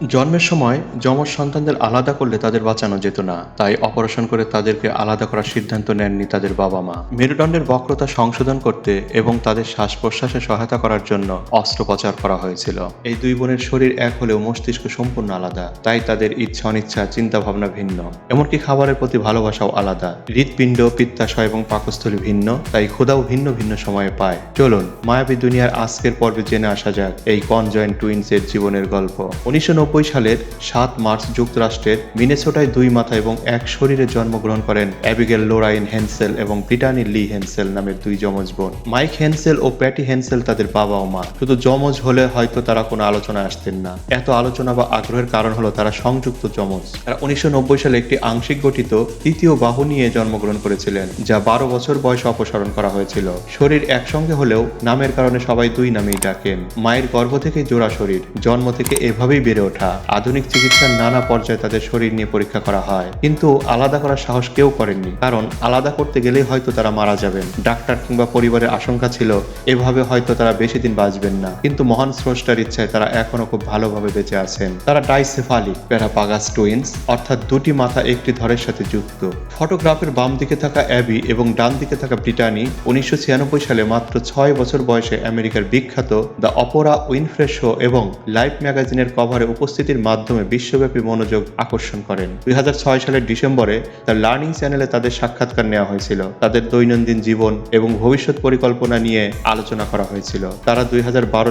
জন্মের সময় যমজ সন্তানদের আলাদা করলে তাদের বাঁচানো যেত না, তাই অপারেশন করে তাদেরকে আলাদা করার সিদ্ধান্ত নেননি তাদের বাবা মা। মেরুদণ্ডের বক্রতা সংশোধন করতে এবং তাদের শ্বাস প্রশ্বাসে সহায়তা করার জন্য অস্ত্রোপচার করা হয়েছিল। এই দুই বোনের শরীর এক হলেও মস্তিষ্ক সম্পূর্ণ আলাদা, তাই তাদের ইচ্ছা অনিচ্ছা চিন্তা ভাবনা ভিন্ন। এমনকি খাবারের প্রতি ভালোবাসাও আলাদা। হৃৎপিণ্ড, পিত্তাশয় এবং পাকস্থলী ভিন্ন, তাই ক্ষুধাও ভিন্ন ভিন্ন সময়ে পায়। চলুন, মায়াবী দুনিয়ার আজকের পর্বে জেনে আসা যাক এই কনজয়েন্ট টুইন্সের জীবনের গল্প। উনিশশো সালের সাত মার্চ যুক্তরাষ্ট্রের মিনেসোটায় দুই মাথা এবং এক শরীরে জন্মগ্রহণ করেন অ্যাবিগেল লোরাইন হেনসেল এবং ব্রিটানি লি হেনসেল নামের দুই যমজ বোন। মাইক হেনসেল ও প্যাটি হেনসেল তাদের বাবা ও মা। শুধু যমজ হলে হয়তো তারা কোনো আলোচনায় আসতেন না। এত আলোচনা বা আগ্রহের কারণ হলো তারা সংযুক্ত যমজ। তারা উনিশশো নব্বই সালে একটি আংশিক গঠিত তৃতীয় বাহু নিয়ে জন্মগ্রহণ করেছিলেন, যা বারো বছর বয়সে অপসারণ করা হয়েছিল। শরীর একসঙ্গে হলেও নামের কারণে সবাই দুই নামেই ডাকেন। মায়ের গর্ভ থেকে জোড়া শরীর। জন্ম থেকে এভাবেই বেড়ে আধুনিক চিকিৎসার নানা পর্যায়ে তাদের শরীর নিয়ে পরীক্ষা করা হয়। কিন্তু আলাদা করার সাহস কেউ করেননি। কারণ আলাদা করতে গেলেই হয়তো তারা মারা যাবেন। ডাক্তার কিংবা পরিবারের আশঙ্কা ছিল, এভাবে হয়তো তারা বেশি দিন বাঁচবেন না। কিন্তু মহান স্রষ্টার ইচ্ছায় তারা এখনও খুব ভালোভাবে বেঁচে আছেন। তারা ডাইসেফালিক, প্যারাপাগাস টুইন্স, অর্থাৎ দুটি মাথা একটি ধরের সাথে যুক্ত। ফটোগ্রাফের বাম দিকে থাকা অ্যাবি এবং ডান দিকে থাকা ব্রিটানি উনিশশো ছিয়ানব্বই সালে মাত্র ছয় বছর বয়সে আমেরিকার বিখ্যাত দ্য অপরা উইনফ্রে শো এবং লাইফ ম্যাগাজিনের কভারে উপস্থিতির মাধ্যমে বিশ্বব্যাপী মনোযোগ আকর্ষণ করেন। দুই হাজার ছয় সালের ডিসেম্বরে দ্য লার্নিং চ্যানেলে তাদের সাক্ষাৎকার নেওয়া হয়েছিল। তাদের দৈনন্দিন জীবন এবং ভবিষ্যৎ পরিকল্পনা নিয়ে আলোচনা করা হয়েছিল। তারা দুই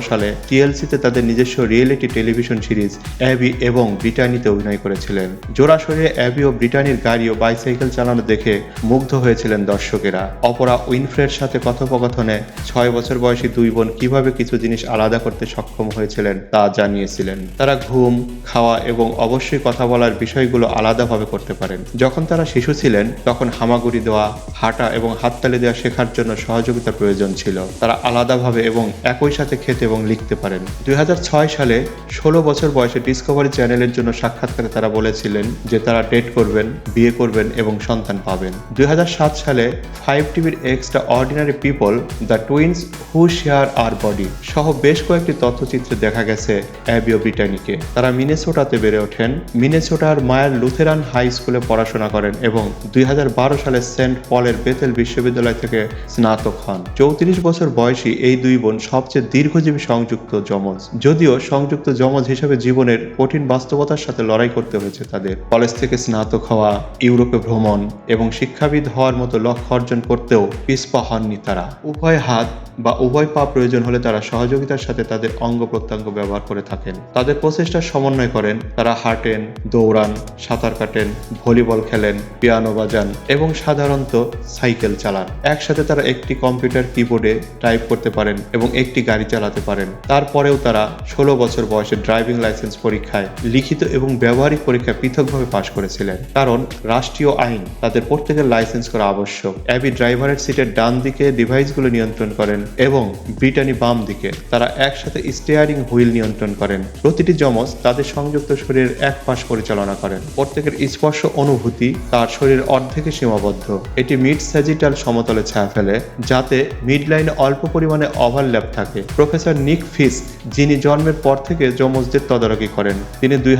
সালে টিএলসিতে তাদের নিজস্ব রিয়েলিটি টেলিভিশন সিরিজ অ্যাবি এবং ব্রিটানিতে অভিনয় করেছিলেন। জোড়া শরীরে অ্যাবি ও ব্রিটানির গাড়ি ও বাইসাইকেল চালানো দেখে মুগ্ধ হয়েছিলেন দর্শকেরা। অপরা উইনফ্রের সাথে কথোপকথনে ছয় বছর বয়সী দুই বোন কীভাবে কিছু জিনিস আলাদা করতে সক্ষম হয়েছিলেন তা জানিয়েছিলেন। তারা ঘুম খাওয়া এবং অবশ্যই কথা বলার বিষয়গুলো আলাদাভাবে করতে পারেন। যখন তারা শিশু ছিলেন, তখন হামাগুড়ি দেওয়া, হাঁটা এবং হাততালি দেওয়া শেখার জন্য সহযোগিতা প্রয়োজন ছিল। তারা আলাদাভাবে এবং একই সাথে খেতে এবং লিখতে পারেন। দু হাজার ছয় সালে ষোলো বছর বয়সে ডিসকভারি চ্যানেলের জন্য সাক্ষাৎকারে তারা বলেছিলেন যে তারা ডেট করবেন, বিয়ে করবেন এবং সন্তান পাবেন। দুই হাজার সাত সালে ফাইভ টিভির extraordinary people, the twins, who, share R body সহ বেশ কয়েকটি তথ্যচিত্রে দেখা গেছে অ্যাবিও ব্রিটানিকে। তারা মিনেসোটাতে বেড়ে ওঠেন। মিনেসোটার মায়ার লুথেরান হাই স্কুলে পড়াশোনা করেন এবং দুই হাজার বারো সালে সেন্ট পলের বেতেল বিশ্ববিদ্যালয় থেকে স্নাতক হন। চৌত্রিশ বছর বয়সী এই দুই বোন সবচেয়ে দীর্ঘজীবী সংযুক্ত যমজ। যদিও সংযুক্ত যমজ হিসেবে জীবনের কঠিন বাস্তবতার সাথে লড়াই করতে হয়েছে তাদের। কলেজ থেকে স্নাতক হওয়া, ইউরোপে ভ্রমণ এবং শিক্ষাবিদ হওয়ার মতো লক্ষ্য অর্জন করতেও পিছপা হননি তারা। উভয় হাত বা উভয় পা প্রয়োজন হলে তারা সহযোগিতার সাথে তাদের অঙ্গ প্রত্যঙ্গ ব্যবহার করে থাকেন। তাদের প্রচেষ্টার সমন্বয় করেন, তারা হাঁটেন, দৌড়ান, সাঁতার কাটেন, ভলিবল খেলেন, পিয়ানো বাজান এবং সাধারণত সাইকেল চালান। একসাথে তারা একটি কম্পিউটার কিবোর্ডে টাইপ করতে পারেন এবং একটি গাড়ি চালাতে পারেন। তারপরেও তারা ষোলো বছর বয়সে ড্রাইভিং লাইসেন্স পরীক্ষায় লিখিত এবং ব্যবহারিক পরীক্ষায় পৃথকভাবে পাশ করেছিলেন। কারণ রাষ্ট্রীয় আইন তাদের প্রত্যেকের লাইসেন্স করা আবশ্যক। অ্যাবি ড্রাইভারের সিটের ডান দিকে ডিভাইসগুলো নিয়ন্ত্রণ করেন এবং ব্রিটানি বাম দিকে তারা একসাথে স্টিয়ারিং হুইল নিয়ন্ত্রণ করেন। প্রতিটি যমজ তাদের সংযুক্ত শরীরের এক পাশ পরিচালনা করেন। প্রত্যেকের স্পর্শ অনুভূতি তার শরীরের অর্ধেকে সীমাবদ্ধ। এটি মিড স্যাজিটাল সমতলে ছায়া ফেলে, যাতে মিড লাইনে অল্প পরিমাণে ওভারল্যাপ থাকে। প্রফেসর নিক ফিস, যিনি জন্মের পর থেকে যমজদের তদারকি করেন, তিনি দুই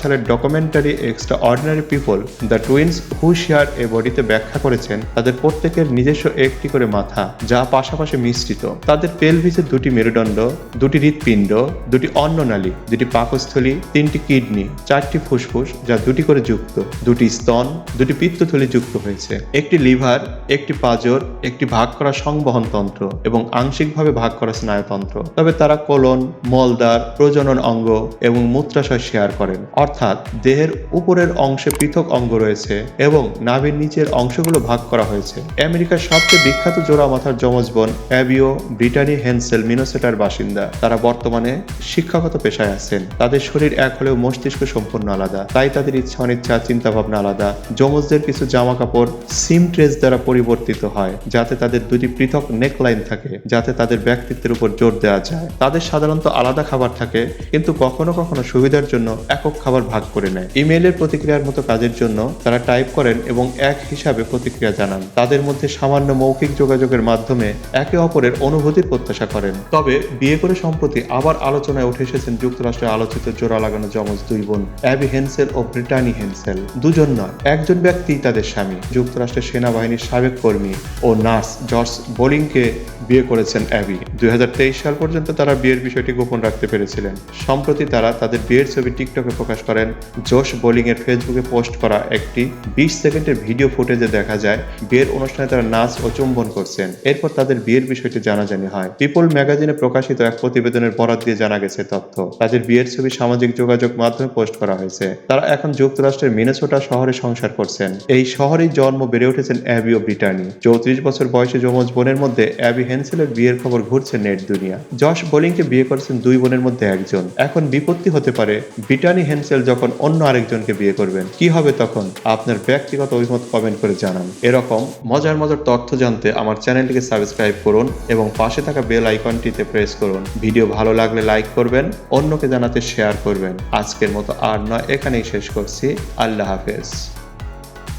সালের documentary extraordinary people the twins who share a বডিতে ব্যাখ্যা করেছেন, তাদের প্রত্যেকের নিজস্ব একটি করে মাথা, যা পাশাপাশি মিশ্রিত। তাদের পেলভিসের দুটি মেরুদণ্ড, দুটি হৃৎপিণ্ড, দুটি অন্ননালী, দুটি পাকস্থলী তিনটি কিডনি, চারটি ফুসফুস, যা দুটি করে যুক্ত। দুটি স্তন, দুটি পিত্তথলি যুক্ত হয়েছে। একটি লিভার, একটি পাজর, একটি ভাগ করা সংবহন তন্ত্র এবং আংশিকভাবে ভাগ করা স্নায়ুতন্ত্র। তবে তারা কোলন মলদার প্রজনন অঙ্গ এবং মূত্রাশয় শেয়ার করেন। অর্থাৎ দেহের উপরের অংশে পৃথক অঙ্গ রয়েছে এবং নাভির নিচের অংশগুলো ভাগ করা হয়েছে। আমেরিকার সবচেয়ে বিখ্যাত জোড়া মাথার যমজ বোন অ্যাবিও ব্রিটানি হেনসেল মিনোসেটার বাসিন্দা। তারা বর্তমানে শিক্ষাগত পেশায় আছেন। তাদের শরীর এক হলেও মস্তিষ্ক সম্পূর্ণ আলাদা। তাই তাদের ইচ্ছা, অনিচ্ছা চিন্তা ভাবনা আলাদা। যমজদের কিছু জামা কাপড় সিম ট্রেস দ্বারা পরিবর্তিত হয়, যাতে তাদের দুটি পৃথক নেকলাইন থাকে, যাতে তাদের ব্যক্তিত্বের উপর জোর দেওয়া যায়। তাদের সাধারণত আলাদা খাবার থাকে, কিন্তু কখনো কখনো সুবিধার জন্য একক খাবার ভাগ করে নেয়। ইমেইলের প্রতিক্রিয়ার মতো কাজের জন্য তারা টাইপ করেন এবং এক হিসাবে প্রতিক্রিয়া জানান। তাদের মধ্যে সামান্য মৌখিক যোগাযোগের মাধ্যমে একে অপরের অনুভূতির প্রত্যাশা করেন। তবে বিয়ে করে সম্প্রতি আবার আলোচনায় উঠে এসেছেন যুক্তরাষ্ট্রের আলোচিত জোড়া লাগানো যমজ দুই বোন, অ্যাবি হেনসেল ও ব্রিটানি হেনসেল। দুজন নয়, একজন ব্যক্তিই তাদের স্বামী। যুক্তরাষ্ট্রের সেনাবাহিনীর সাবেক কর্মী ও নার্স জর্জ বোলিংকে বিয়ে করেছেন অ্যাবি। দুই সাল পর্যন্ত তারা বিয়ের বিষয়টি গোপন রাখতে পেরেছিলেন। সম্প্রতি তারা তাদের বিয়ের ছবি টিকটকে প্রকাশ করেন। জোশ বোলিং এর ফেসবুকে পোস্ট করা একটি বিশ সেকেন্ডের ভিডিও ফুটেজে দেখা যায়, বিয়ের অনুষ্ঠানে তারা নাচ ও চুম্বন করছেন। এরপর তাদের বিয়ের বিষয়টি জানাজানি হয়। পিপল ম্যাগাজিনে প্রকাশিত এক প্রতিবেদনের বরাত দিয়ে জানা গেছে তথ্য। তাদের বিয়ের ছবি সামাজিক যোগাযোগ মাধ্যমে পোস্ট করা হয়েছে। তারা এখন যুক্তরাষ্ট্রের মিনেসোটা শহরে সংসার করছেন। এই শহরেই জন্ম বেড়ে উঠেছেন অ্যাবি ও ব্রিটানি। চৌত্রিশ বছর বয়সী যমজ বোনের মধ্যে অ্যাবি হেনসেলের বিয়ের খবর ঘুরছে নেট দুনিয়া। জশ বোলিংকে বিয়ে করেছেন দুই বোনের মধ্যে একজন। এখন বিপত্তি হতে পারে ব্রিটানি হেনসেল যখন অন্য আরেকজনকে বিয়ে করবেন। কি হবে তখন? আপনার ব্যক্তিগত অভিমত কমেন্ট করে জানান। এরকম মজার মজার তথ্য জানতে আমার চ্যানেলটিকে সাবস্ক্রাইব করুন এবং পাশে থাকা বেল আইকনটিতে প্রেস করুন। ভিডিও ভালো লাগলে লাইক করবেন, অন্যকে জানাতে শেয়ার করবেন। আজকের মতো আর নয় এখানেই শেষ করছি। আল্লাহ হাফেজ।